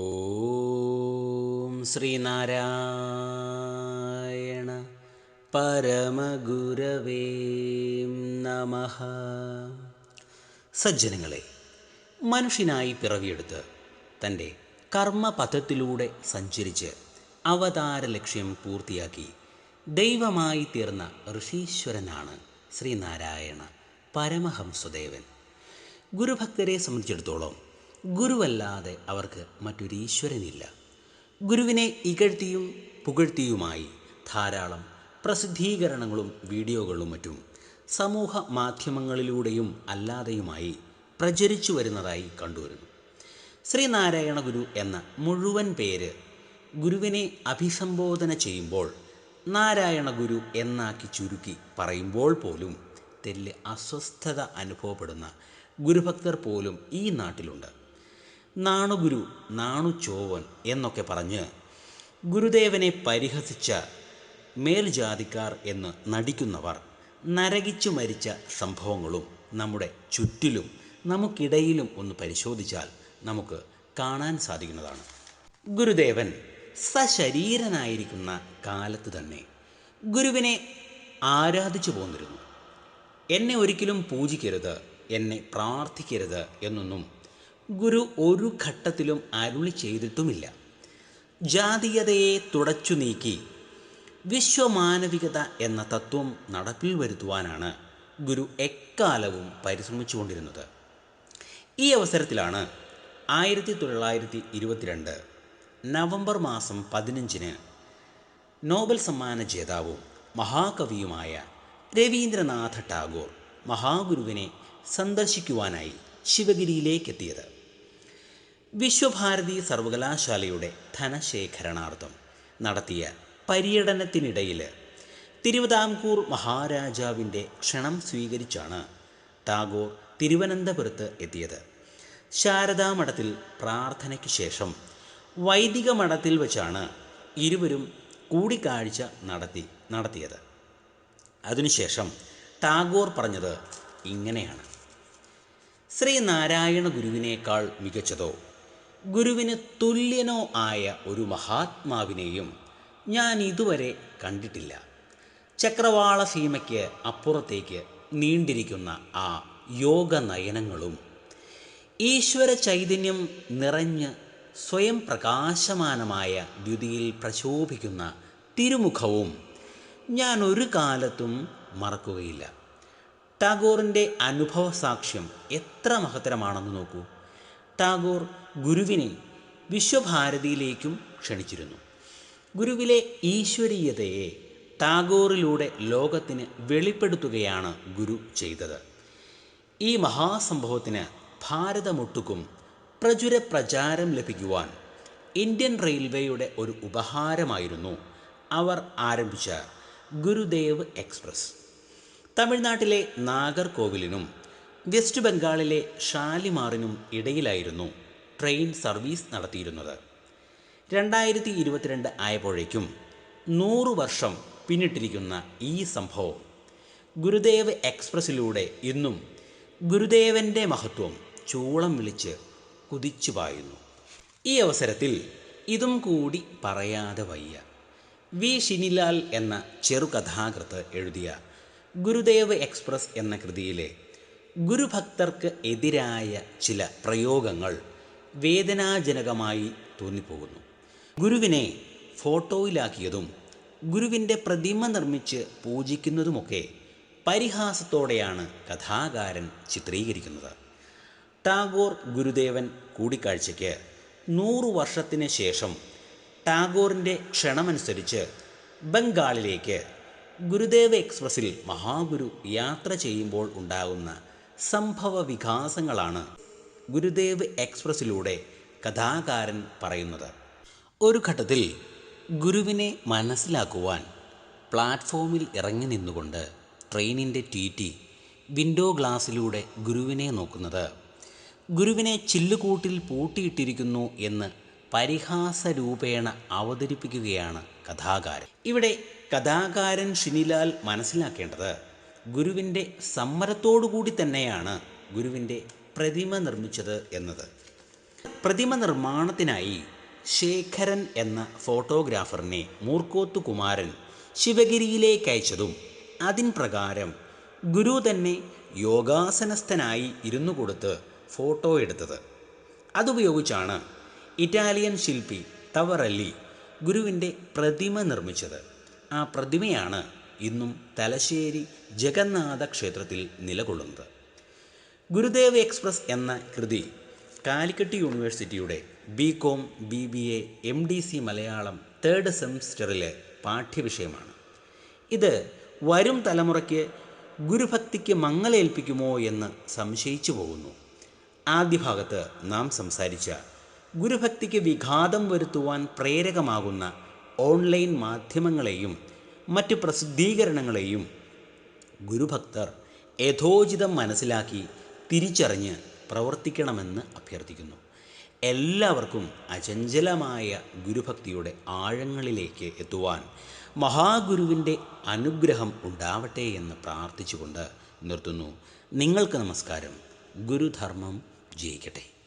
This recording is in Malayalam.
ഓം ശ്രീനാരായണ പരമഗുരവേ നമ. സജ്ജനങ്ങളെ മനുഷ്യനായി പിറവിയെടുത്ത് തന്റെ കർമ്മപഥത്തിലൂടെ സഞ്ചരിച്ച് അവതാര ലക്ഷ്യം പൂർത്തിയാക്കി ദൈവമായി തീർന്ന ഋഷീശ്വരനാണ് ശ്രീനാരായണ പരമഹംസദേവൻ. ഗുരുഭക്തരെ സംബന്ധിച്ചിടത്തോളം ഗുരുവല്ലാതെ അവർക്ക് മറ്റൊരു ഈശ്വരനില്ല. ഗുരുവിനെ ഇകഴ്ത്തിയും പുകഴ്ത്തിയുമായി ധാരാളം പ്രസിദ്ധീകരണങ്ങളും വീഡിയോകളും മറ്റും സമൂഹ മാധ്യമങ്ങളിലൂടെയും അല്ലാതെയുമായി പ്രചരിച്ചു വരുന്നതായി കണ്ടുവരുന്നു. ശ്രീനാരായണ ഗുരു എന്ന മുഴുവൻ പേര് ഗുരുവിനെ അഭിസംബോധന ചെയ്യുമ്പോൾ നാരായണ ഗുരു എന്നാക്കി ചുരുക്കി പറയുമ്പോൾ പോലും തെല്ല് അസ്വസ്ഥത അനുഭവപ്പെടുന്ന ഗുരുഭക്തർ പോലും ഈ നാട്ടിലുണ്ട്. നാണുഗുരു നാണു ചോവൻ എന്നൊക്കെ പറഞ്ഞ് ഗുരുദേവനെ പരിഹസിച്ച മേൽജാതിക്കാർ എന്ന് നടിക്കുന്നവർ നരകിച്ചു മരിച്ച സംഭവങ്ങളും നമ്മുടെ ചുറ്റിലും നമുക്കിടയിലും ഒന്ന് പരിശോധിച്ചാൽ നമുക്ക് കാണാൻ സാധിക്കുന്നതാണ്. ഗുരുദേവൻ സശരീരനായിരിക്കുന്ന കാലത്ത് തന്നെ ഗുരുവിനെ ആരാധിച്ചു പോന്നിരുന്നു. എന്നെ ഒരിക്കലും പൂജിക്കരുത് എന്നെ പ്രാർത്ഥിക്കരുത് എന്നൊന്നും ഗുരു ഒരു ഘട്ടത്തിലും അരുളി ചെയ്തിട്ടുമില്ല. ജാതീയതയെ തുടച്ചു നീക്കി വിശ്വമാനവികത എന്ന തത്വം നടപ്പിൽ വരുത്തുവാനാണ് ഗുരു എക്കാലവും പരിശ്രമിച്ചുകൊണ്ടിരുന്നത്. ഈ അവസരത്തിലാണ് ആയിരത്തി തൊള്ളായിരത്തി ഇരുപത്തിരണ്ട് നവംബർ മാസം പതിനഞ്ചിന് നോബൽ സമ്മാന ജേതാവും മഹാകവിയുമായ രവീന്ദ്രനാഥ ടാഗോർ മഹാഗുരുവിനെ സന്ദർശിക്കുവാനായി ശിവഗിരിയിലേക്കെത്തിയത്. വിശ്വഭാരതി സർവകലാശാലയുടെ ധനശേഖരണാർത്ഥം നടത്തിയ പര്യടനത്തിനിടയിൽ തിരുവിതാംകൂർ മഹാരാജാവിന്റെ ക്ഷണം സ്വീകരിച്ചാണ് ടാഗോർ തിരുവനന്തപുരത്ത് എത്തിയത്. ശാരദാമഠത്തിൽ പ്രാർത്ഥനയ്ക്ക് ശേഷം വൈദിക മഠത്തിൽ വച്ചാണ് ഇരുവരും കൂടിക്കാഴ്ച നടത്തി നടത്തിയത്. അതിനുശേഷം ടാഗോർ പറഞ്ഞത് ഇങ്ങനെയാണ്. ശ്രീനാരായണ ഗുരുവിനേക്കാൾ മികച്ചതോ ഗുരുവിന് തുല്യനോ ആയ ഒരു മഹാത്മാവിനെയും ഞാൻ ഇതുവരെ കണ്ടിട്ടില്ല. ചക്രവാള സീമയ്ക്ക് അപ്പുറത്തേക്ക് നീണ്ടിരിക്കുന്ന ആ യോഗ നയനങ്ങളും ഈശ്വര ചൈതന്യം നിറഞ്ഞ് സ്വയം പ്രകാശമാനമായ ദ്യുതിയിൽ പ്രശോഭിക്കുന്ന തിരുമുഖവും ഞാൻ ഒരു കാലത്തും മറക്കുകയില്ല. ടാഗോറിന്റെ അനുഭവ സാക്ഷ്യം എത്ര മഹത്തരമാണെന്ന് നോക്കൂ. ടാഗോർ ഗുരുവിനെ വിശ്വഭാരതിയിലേക്കും ക്ഷണിച്ചിരുന്നു. ഗുരുവിലെ ഈശ്വരീയതയെ ടാഗോറിലൂടെ ലോകത്തിന് വെളിപ്പെടുത്തുകയാണ് ഗുരു ചെയ്തത്. ഈ മഹാസംഭവത്തിന് ഭാരതമൊട്ടുക്കും പ്രചുര പ്രചാരം ലഭിക്കുവാൻ ഇന്ത്യൻ റെയിൽവേയുടെ ഒരു ഉപഹാരമായിരുന്നു അവർ ആരംഭിച്ച ഗുരുദേവ് എക്സ്പ്രസ്. തമിഴ്നാട്ടിലെ നാഗർകോവിലിനും വെസ്റ്റ് ബംഗാളിലെ ഷാലിമാറിനും ഇടയിലായിരുന്നു ട്രെയിൻ സർവീസ് നടത്തിയിരുന്നത്. രണ്ടായിരത്തി ഇരുപത്തിരണ്ട് ആയപ്പോഴേക്കും നൂറു വർഷം പിന്നിട്ടിരിക്കുന്ന ഈ സംഭവം ഗുരുദേവ് എക്സ്പ്രസ്സിലൂടെ ഇന്നും ഗുരുദേവന്റെ മഹത്വം ചൂളം വിളിച്ച് കുതിച്ചു പായുന്നു. ഈ അവസരത്തിൽ ഇതും കൂടി പറയാതെ വയ്യ. വി. ഷിനിലാൽ എന്ന ചെറുകഥാകൃത്ത് എഴുതിയ ഗുരുദേവ് എക്സ്പ്രസ് എന്ന കൃതിയിലെ ഗുരുഭക്തർക്ക് എതിരായ ചില പ്രയോഗങ്ങൾ വേദനാജനകമായി തോന്നിപ്പോകുന്നു. ഗുരുവിനെ ഫോട്ടോയിലാക്കിയതും ഗുരുവിന്റെ പ്രതിമ നിർമ്മിച്ച് പൂജിക്കുന്നതുമൊക്കെ പരിഹാസത്തോടെയാണ് കഥാകാരൻ ചിത്രീകരിക്കുന്നത്. ടാഗോർ ഗുരുദേവൻ കൂടിക്കാഴ്ചയ്ക്ക് നൂറു വർഷത്തിന് ശേഷം ടാഗോറിന്റെ ക്ഷണമനുസരിച്ച് ബംഗാളിലേക്ക് ഗുരുദേവ് എക്സ്പ്രസ്സിൽ മഹാഗുരു യാത്ര ചെയ്യുമ്പോൾ ഉണ്ടാകുന്ന സംഭവ വികാസങ്ങളാണ് ഗുരുദേവ് എക്സ്പ്രസ്സിലൂടെ കഥാകാരൻ പറയുന്നത്. ഒരു ഘട്ടത്തിൽ ഗുരുവിനെ മനസ്സിലാക്കുവാൻ പ്ലാറ്റ്ഫോമിൽ ഇറങ്ങി നിന്നുകൊണ്ട് ട്രെയിനിന്റെ ടി വിൻഡോ ഗ്ലാസ്സിലൂടെ ഗുരുവിനെ നോക്കുന്നത്. ഗുരുവിനെ ചില്ലുകൂട്ടിൽ പൂട്ടിയിട്ടിരിക്കുന്നു എന്ന് പരിഹാസ രൂപേണ അവതരിപ്പിക്കുകയാണ് കഥാകാരൻ. ഇവിടെ കഥാകാരൻ ഷിനിലാൽ മനസ്സിലാക്കേണ്ടത് ഗുരുവിന്റെ സമ്മരത്തോടുകൂടി തന്നെയാണ് ഗുരുവിന്റെ പ്രതിമ നിർമ്മിച്ചത് എന്നത്. പ്രതിമ നിർമ്മാണത്തിനായി ശേഖരൻ എന്ന ഫോട്ടോഗ്രാഫറിനെ മൂർക്കോത്ത് കുമാരൻ ശിവഗിരിയിലേക്ക് അതിൻ പ്രകാരം ഗുരു തന്നെ യോഗാസനസ്ഥനായി ഇരുന്നു കൊടുത്ത് ഫോട്ടോ എടുത്തത്. അതുപയോഗിച്ചാണ് ഇറ്റാലിയൻ ശില്പി തവറല്ലി ഗുരുവിന്റെ പ്രതിമ നിർമ്മിച്ചത്. ആ പ്രതിമയാണ് ഇന്നും തലശ്ശേരി ജഗന്നാഥ ക്ഷേത്രത്തിൽ നിലകൊള്ളുന്നത്. ഗുരുദേവ് എക്സ്പ്രസ് എന്ന കൃതി കാലിക്കറ്റ് യൂണിവേഴ്സിറ്റിയുടെ B Com B B A M D C Malayalam third സെമിസ്റ്ററിലെ പാഠ്യവിഷയമാണ്. ഇത് വരും തലമുറയ്ക്ക് ഗുരുഭക്തിക്ക് മങ്ങലേൽപ്പിക്കുമോ എന്ന് സംശയിച്ചു പോകുന്നു. ആദ്യ ഭാഗത്ത് നാം സംസാരിച്ച ഗുരുഭക്തിക്ക് വിഘാതം വരുത്തുവാൻ പ്രേരകമാകുന്ന ഓൺലൈൻ മാധ്യമങ്ങളെയും മറ്റ് പ്രസിദ്ധീകരണങ്ങളെയും ഗുരുഭക്തർ യഥോചിതം മനസ്സിലാക്കി തിരിച്ചറിഞ്ഞ് പ്രവർത്തിക്കണമെന്ന് അഭ്യർത്ഥിക്കുന്നു. എല്ലാവർക്കും അചഞ്ചലമായ ഗുരുഭക്തിയുടെ ആഴങ്ങളിലേക്ക് എത്തുവാൻ മഹാഗുരുവിന്റെ അനുഗ്രഹം ഉണ്ടാവട്ടെ എന്ന് പ്രാർത്ഥിച്ചുകൊണ്ട് നിർത്തുന്നു. നിങ്ങൾക്ക് നമസ്കാരം. ഗുരുധർമ്മം ജയിക്കട്ടെ.